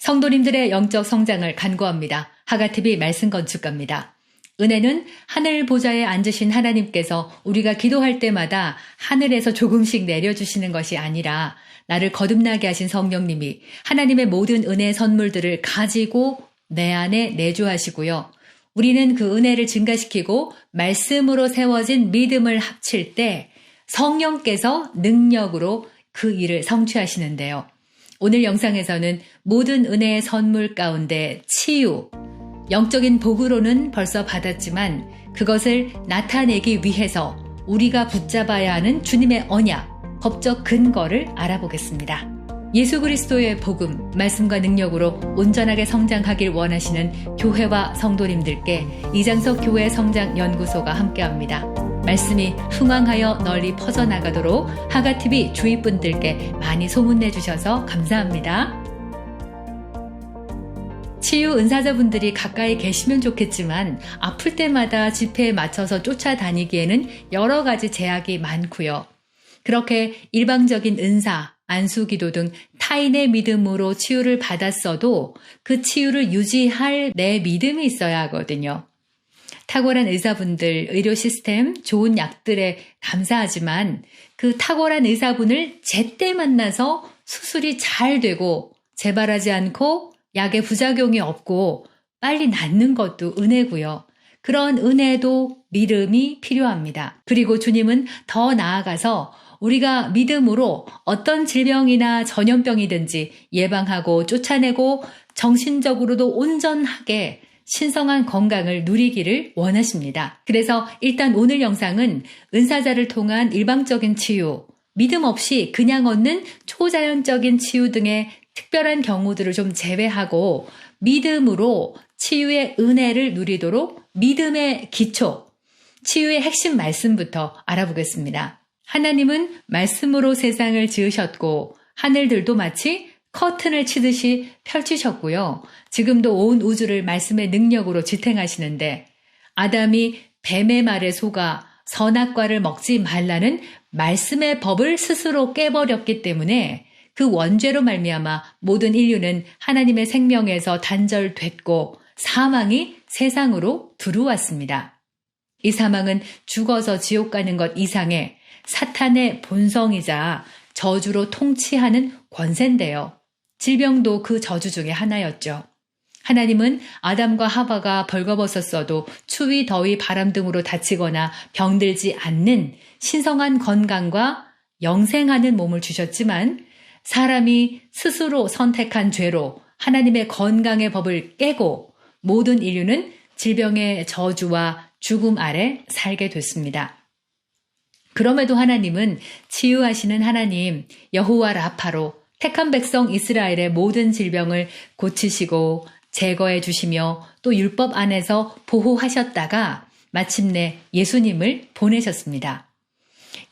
성도님들의 영적 성장을 간구합니다. 하가TV 말씀 건축가입니다. 은혜는 하늘 보좌에 앉으신 하나님께서 우리가 기도할 때마다 하늘에서 조금씩 내려주시는 것이 아니라 나를 거듭나게 하신 성령님이 하나님의 모든 은혜 선물들을 가지고 내 안에 내주하시고요. 우리는 그 은혜를 증가시키고 말씀으로 세워진 믿음을 합칠 때 성령께서 능력으로 그 일을 성취하시는데요. 오늘 영상에서는 모든 은혜의 선물 가운데 치유, 영적인 복으로는 벌써 받았지만 그것을 나타내기 위해서 우리가 붙잡아야 하는 주님의 언약, 법적 근거를 알아보겠습니다. 예수 그리스도의 복음, 말씀과 능력으로 온전하게 성장하길 원하시는 교회와 성도님들께 이장석 교회 성장 연구소가 함께합니다. 말씀이 흥왕하여 널리 퍼져나가도록 하가TV 주위 분들께 많이 소문내 주셔서 감사합니다. 치유 은사자분들이 가까이 계시면 좋겠지만 아플 때마다 집회에 맞춰서 쫓아다니기에는 여러 가지 제약이 많고요. 그렇게 일방적인 은사, 안수기도 등 타인의 믿음으로 치유를 받았어도 그 치유를 유지할 내 믿음이 있어야 하거든요. 탁월한 의사분들, 의료 시스템, 좋은 약들에 감사하지만 그 탁월한 의사분을 제때 만나서 수술이 잘 되고 재발하지 않고 약의 부작용이 없고 빨리 낫는 것도 은혜고요. 그런 은혜도 믿음이 필요합니다. 그리고 주님은 더 나아가서 우리가 믿음으로 어떤 질병이나 전염병이든지 예방하고 쫓아내고 정신적으로도 온전하게 신성한 건강을 누리기를 원하십니다. 그래서 일단 오늘 영상은 은사자를 통한 일방적인 치유, 믿음 없이 그냥 얻는 초자연적인 치유 등의 특별한 경우들을 좀 제외하고 믿음으로 치유의 은혜를 누리도록 믿음의 기초, 치유의 핵심 말씀부터 알아보겠습니다. 하나님은 말씀으로 세상을 지으셨고 하늘들도 마치 커튼을 치듯이 펼치셨고요. 지금도 온 우주를 말씀의 능력으로 지탱하시는데 아담이 뱀의 말에 속아 선악과를 먹지 말라는 말씀의 법을 스스로 깨버렸기 때문에 그 원죄로 말미암아 모든 인류는 하나님의 생명에서 단절됐고 사망이 세상으로 들어왔습니다. 이 사망은 죽어서 지옥 가는 것 이상의 사탄의 본성이자 저주로 통치하는 권세인데요. 질병도 그 저주 중에 하나였죠. 하나님은 아담과 하바가 벌거벗었어도 추위, 더위, 바람 등으로 다치거나 병들지 않는 신성한 건강과 영생하는 몸을 주셨지만 사람이 스스로 선택한 죄로 하나님의 건강의 법을 깨고 모든 인류는 질병의 저주와 죽음 아래 살게 됐습니다. 그럼에도 하나님은 치유하시는 하나님 여호와 라파로 택한 백성 이스라엘의 모든 질병을 고치시고 제거해 주시며 또 율법 안에서 보호하셨다가 마침내 예수님을 보내셨습니다.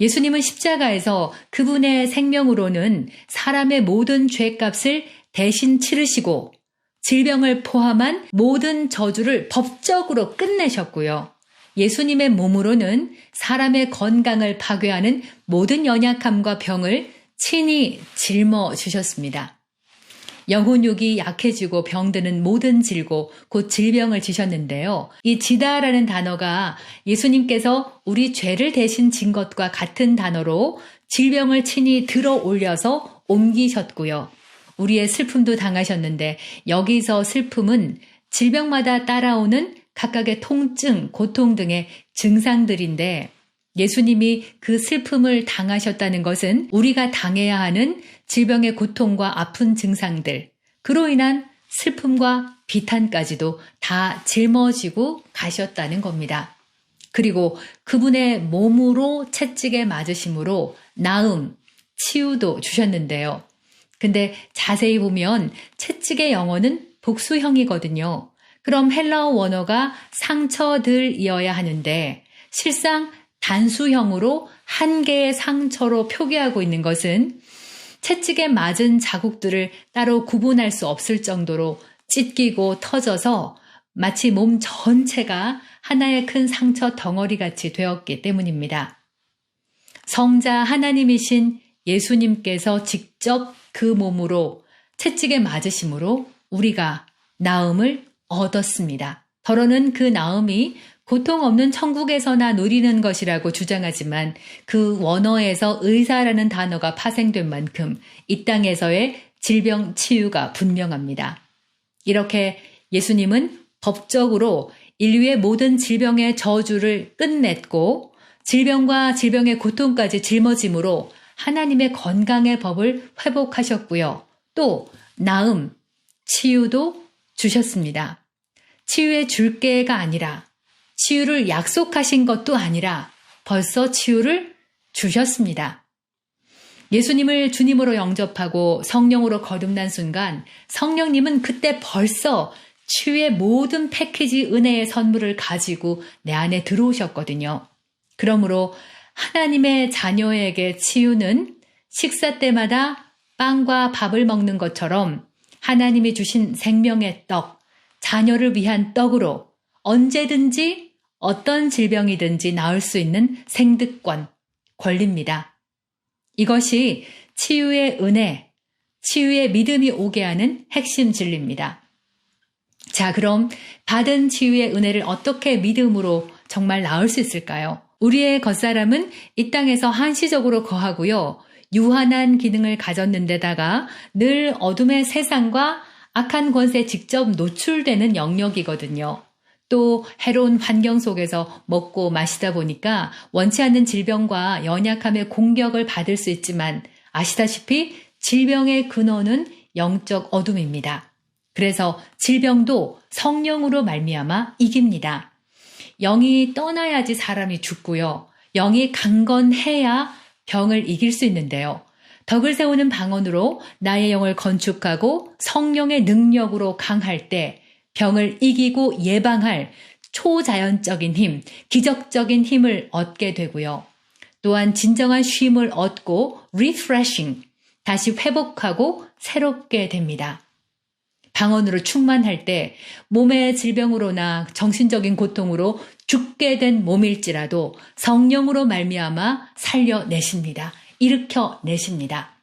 예수님은 십자가에서 그분의 생명으로는 사람의 모든 죄값을 대신 치르시고 질병을 포함한 모든 저주를 법적으로 끝내셨고요. 예수님의 몸으로는 사람의 건강을 파괴하는 모든 연약함과 병을 친히 짊어 주셨습니다. 영혼육이 약해지고 병드는 모든 질고 곧 질병을 지셨는데요. 이 지다라는 단어가 예수님께서 우리 죄를 대신 진 것과 같은 단어로 질병을 친히 들어 올려서 옮기셨고요. 우리의 슬픔도 당하셨는데 여기서 슬픔은 질병마다 따라오는 각각의 통증, 고통 등의 증상들인데 예수님이 그 슬픔을 당하셨다는 것은 우리가 당해야 하는 질병의 고통과 아픈 증상들, 그로 인한 슬픔과 비탄까지도 다 짊어지고 가셨다는 겁니다. 그리고 그분의 몸으로 채찍에 맞으심으로 나음, 치유도 주셨는데요. 근데 자세히 보면 채찍의 영어는 복수형이거든요. 그럼 헬라어 원어가 상처들이어야 하는데 실상 단수형으로 한 개의 상처로 표기하고 있는 것은 채찍에 맞은 자국들을 따로 구분할 수 없을 정도로 찢기고 터져서 마치 몸 전체가 하나의 큰 상처 덩어리 같이 되었기 때문입니다. 성자 하나님이신 예수님께서 직접 그 몸으로 채찍에 맞으심으로 우리가 나음을 얻었습니다. 더러는 그 나음이 고통 없는 천국에서나 누리는 것이라고 주장하지만 그 원어에서 의사라는 단어가 파생된 만큼 이 땅에서의 질병 치유가 분명합니다. 이렇게 예수님은 법적으로 인류의 모든 질병의 저주를 끝냈고 질병과 질병의 고통까지 짊어짐으로 하나님의 건강의 법을 회복하셨고요. 또 나음, 치유도 주셨습니다. 치유의 줄게가 아니라 치유를 약속하신 것도 아니라 벌써 치유를 주셨습니다. 예수님을 주님으로 영접하고 성령으로 거듭난 순간 성령님은 그때 벌써 치유의 모든 패키지 은혜의 선물을 가지고 내 안에 들어오셨거든요. 그러므로 하나님의 자녀에게 치유는 식사 때마다 빵과 밥을 먹는 것처럼 하나님이 주신 생명의 떡, 자녀를 위한 떡으로 언제든지 어떤 질병이든지 나을 수 있는 생득권, 권리입니다. 이것이 치유의 은혜, 치유의 믿음이 오게 하는 핵심 진리입니다. 자, 그럼 받은 치유의 은혜를 어떻게 믿음으로 정말 나을 수 있을까요? 우리의 겉사람은 이 땅에서 한시적으로 거하고요. 유한한 기능을 가졌는데다가 늘 어둠의 세상과 악한 권세에 직접 노출되는 영역이거든요. 또 해로운 환경 속에서 먹고 마시다 보니까 원치 않는 질병과 연약함의 공격을 받을 수 있지만 아시다시피 질병의 근원은 영적 어둠입니다. 그래서 질병도 성령으로 말미암아 이깁니다. 영이 떠나야지 사람이 죽고요. 영이 강건해야 병을 이길 수 있는데요. 덕을 세우는 방언으로 나의 영을 건축하고 성령의 능력으로 강할 때 병을 이기고 예방할 초자연적인 힘, 기적적인 힘을 얻게 되고요. 또한 진정한 쉼을 얻고 refreshing, 다시 회복하고 새롭게 됩니다. 방언으로 충만할 때 몸의 질병으로나 정신적인 고통으로 죽게 된 몸일지라도 성령으로 말미암아 살려내십니다. 일으켜 내십니다.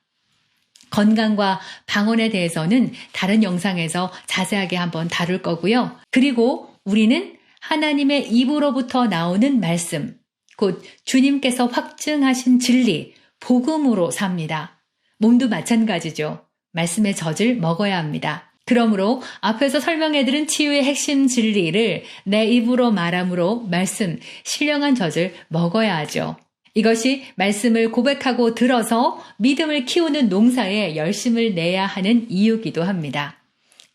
건강과 방언에 대해서는 다른 영상에서 자세하게 한번 다룰 거고요. 그리고 우리는 하나님의 입으로부터 나오는 말씀, 곧 주님께서 확증하신 진리, 복음으로 삽니다. 몸도 마찬가지죠. 말씀의 젖을 먹어야 합니다. 그러므로 앞에서 설명해드린 치유의 핵심 진리를 내 입으로 말함으로 말씀, 신령한 젖을 먹어야 하죠. 이것이 말씀을 고백하고 들어서 믿음을 키우는 농사에 열심을 내야 하는 이유기도 합니다.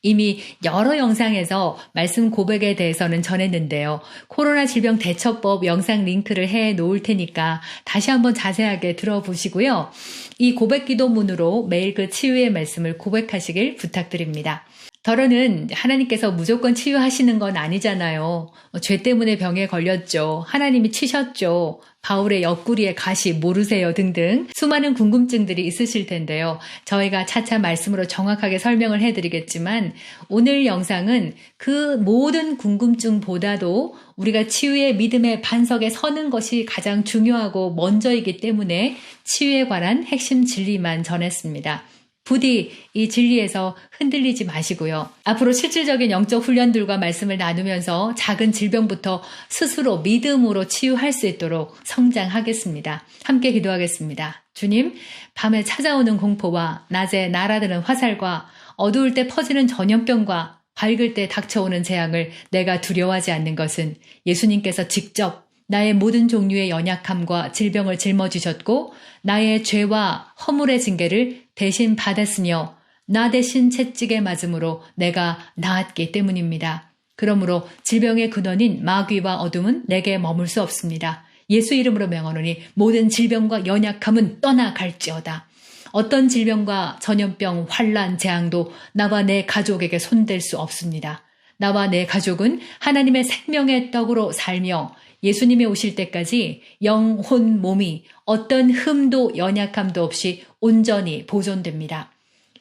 이미 여러 영상에서 말씀 고백에 대해서는 전했는데요. 코로나 질병 대처법 영상 링크를 해 놓을 테니까 다시 한번 자세하게 들어보시고요. 이 고백 기도문으로 매일 그 치유의 말씀을 고백하시길 부탁드립니다. 더러는 하나님께서 무조건 치유하시는 건 아니잖아요. 죄 때문에 병에 걸렸죠. 하나님이 치셨죠. 바울의 옆구리에 가시 모르세요 등등 수많은 궁금증들이 있으실 텐데요. 저희가 차차 말씀으로 정확하게 설명을 해드리겠지만 오늘 영상은 그 모든 궁금증보다도 우리가 치유의 믿음의 반석에 서는 것이 가장 중요하고 먼저이기 때문에 치유에 관한 핵심 진리만 전했습니다. 부디 이 진리에서 흔들리지 마시고요. 앞으로 실질적인 영적 훈련들과 말씀을 나누면서 작은 질병부터 스스로 믿음으로 치유할 수 있도록 성장하겠습니다. 함께 기도하겠습니다. 주님, 밤에 찾아오는 공포와 낮에 날아드는 화살과 어두울 때 퍼지는 전염병과 밝을 때 닥쳐오는 재앙을 내가 두려워하지 않는 것은 예수님께서 직접 나의 모든 종류의 연약함과 질병을 짊어지셨고 나의 죄와 허물의 징계를 대신 받았으며 나 대신 채찍에 맞음으로 내가 나았기 때문입니다. 그러므로 질병의 근원인 마귀와 어둠은 내게 머물 수 없습니다. 예수 이름으로 명하노니 모든 질병과 연약함은 떠나갈지어다. 어떤 질병과 전염병, 환란, 재앙도 나와 내 가족에게 손댈 수 없습니다. 나와 내 가족은 하나님의 생명의 떡으로 살며 예수님이 오실 때까지 영혼 몸이 어떤 흠도 연약함도 없이 온전히 보존됩니다.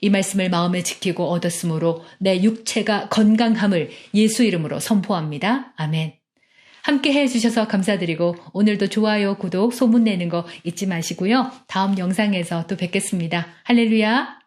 이 말씀을 마음에 지키고 얻었으므로 내 육체가 건강함을 예수 이름으로 선포합니다. 아멘. 함께 해주셔서 감사드리고 오늘도 좋아요, 구독, 소문 내는 거 잊지 마시고요. 다음 영상에서 또 뵙겠습니다. 할렐루야!